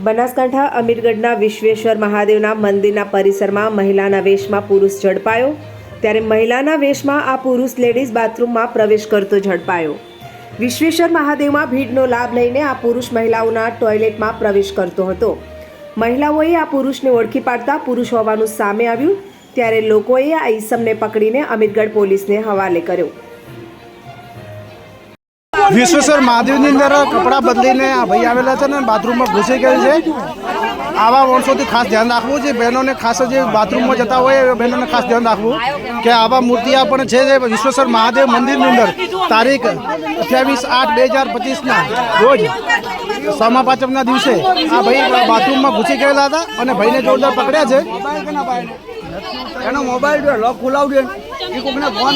બનાસકાંઠા અમીરગઢના વિશ્વેશ્વર મહાદેવના મંદિરના પરિસરમાં મહિલાના વેશમાં પુરુષ ઝડપાયો. ત્યારે મહિલાના વેશમાં આ પુરુષ લેડીઝ બાથરૂમમાં પ્રવેશ કરતો ઝડપાયો. વિશ્વેશ્વર મહાદેવમાં ભીડનો લાભ લઈને આ પુરુષ મહિલાઓના ટોયલેટમાં પ્રવેશ કરતો હતો. મહિલાઓએ આ પુરુષને ઓળખી પાડતા પુરુષ હોવાનું સામે આવ્યું. ત્યારે લોકોએ આ ઈસમને પકડીને અમીરગઢ પોલીસને હવાલે કર્યો. વિશ્વેશ્વર મહાદેવની અંદર કપડાં બદલીને આ ભાઈ આવેલા છે ને, બાથરૂમમાં ઘૂસી ગયું છે. આવા માણસોથી ખાસ ધ્યાન રાખવું છે, બહેનોને ખાસ જે બાથરૂમમાં જતા હોય એ બહેનોને ખાસ ધ્યાન રાખવું કે આવા મૂર્તિ પણ છે જે વિશ્વેશ્વર મહાદેવ મંદિરની અંદર તારીખ અઠ્યાવીસ આઠ બે હજાર પચીસના રોજ સામા પાંચમના દિવસે આ ભાઈ બાથરૂમમાં ઘૂસી ગયેલા હતા અને ભાઈને જોરદાર પકડ્યા છે. એનો મોબાઈલ લોક ખોલાવજો. એ કોકને ફોન